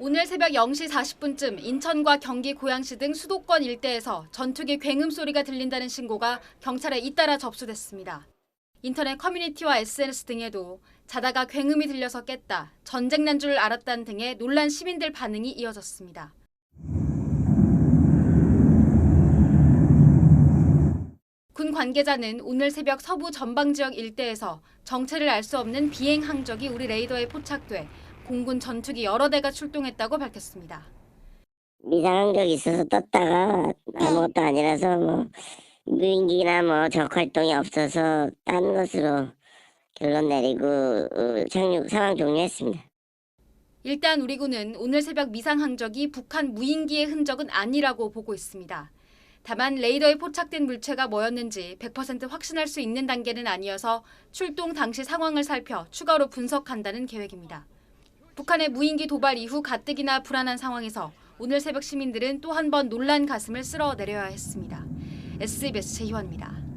오늘 새벽 0시 40분쯤 인천과 경기 고양시 등 수도권 일대에서 전투기 굉음 소리가 들린다는 신고가 경찰에 잇따라 접수됐습니다. 인터넷 커뮤니티와 SNS 등에도 자다가 굉음이 들려서 깼다, 전쟁 난 줄 알았다는 등의 놀란 시민들 반응이 이어졌습니다. 군 관계자는 오늘 새벽 서부 전방 지역 일대에서 정체를 알 수 없는 비행 항적이 우리 레이더에 포착돼 공군 전투기 여러 대가 출동했다고 밝혔습니다. 미상항적이 있어서 떴다가 아무것도 아니라서 뭐 무인기나 뭐 적 활동이 없어서 딴 것으로 결론 내리고 어, 착륙 상황 종료했습니다. 일단 우리 군은 오늘 새벽 미상 항적이 북한 무인기의 흔적은 아니라고 보고 있습니다. 다만 레이더에 포착된 물체가 뭐였는지 100% 확신할 수 있는 단계는 아니어서 출동 당시 상황을 살펴 추가로 분석한다는 계획입니다. 북한의 무인기 도발 이후 가뜩이나 불안한 상황에서 오늘 새벽 시민들은 또 한 번 놀란 가슴을 쓸어내려야 했습니다. SBS 최희원입니다.